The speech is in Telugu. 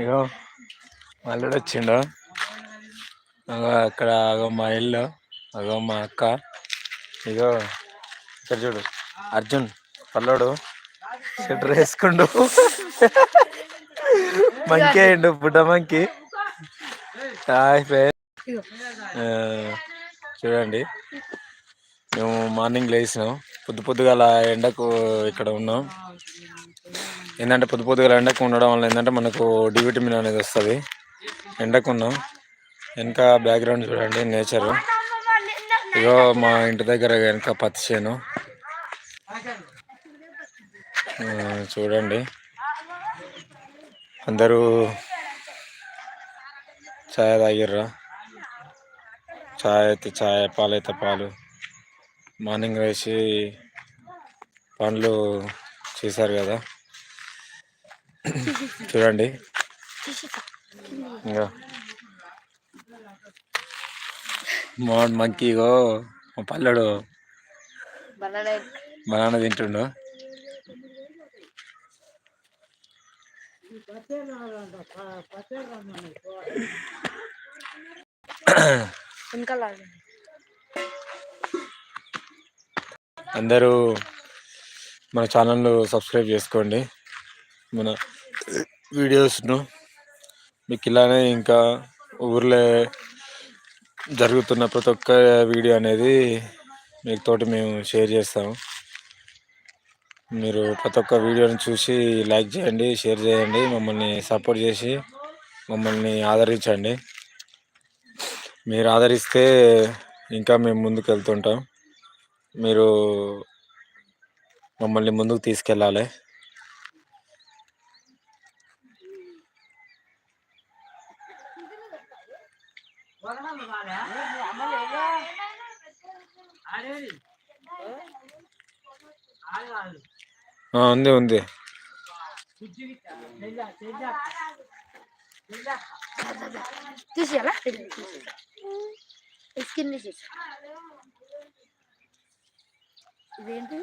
ఇగో అల్లుడు వచ్చిండు. అగో అక్కడ అగో మా ఇల్లు అగో మా అక్క. ఇగో ఇక్కడ చూడు అర్జున్ పల్లోడు స్వెటర్ వేసుకుండు. మంకీ అయిండు బుడ్డ మంకీ. హాయ్ చూడండి మేము మార్నింగ్ లేచినాం పొద్దు పొద్దుగా అలా ఎండకు ఇక్కడ ఉన్నాం. ఏంటంటే పొద్దు పొద్దుగా ఎండకు ఉండడం వల్ల ఏంటంటే మనకు డి విటమిన్ అనేది వస్తుంది. ఎండకున్నాం. వెనక బ్యాక్గ్రౌండ్ చూడండి నేచర్. ఇగో మా ఇంటి దగ్గర వెనక పత్తి చేను. చూడండి. అందరూ ఛాయ్ తాగిర్రా? ఛాయ్ అయితే ఛాయ్ పాలు అయితే పాలు. మార్నింగ్ వేసి పండ్లు చేశారు కదా. చూడండి. ఇంకా మా మంకీ మా పల్లెడు. బనానా తింటుండు. అందరూ మన ఛానల్ సబ్స్క్రైబ్ చేసుకోండి. మన వీడియోస్ను మీకు ఇలానే ఇంకా ఊర్లో జరుగుతున్న ప్రతి ఒక్క వీడియో అనేది మీకు తోటి మేము షేర్ చేస్తాము. మీరు ప్రతి ఒక్క వీడియోని చూసి లైక్ చేయండి షేర్ చేయండి మమ్మల్ని సపోర్ట్ చేసి మమ్మల్ని ఆదరించండి. మీరు ఆదరిస్తే ఇంకా మేము ముందుకు వెళ్తుంటాం. మీరు మమ్మల్ని ముందుకు తీసుకెళ్ళాలి. ఉంది ఉంది. తీసేయాలా? స్కిన్ తీసేసి. ఇదేంటి?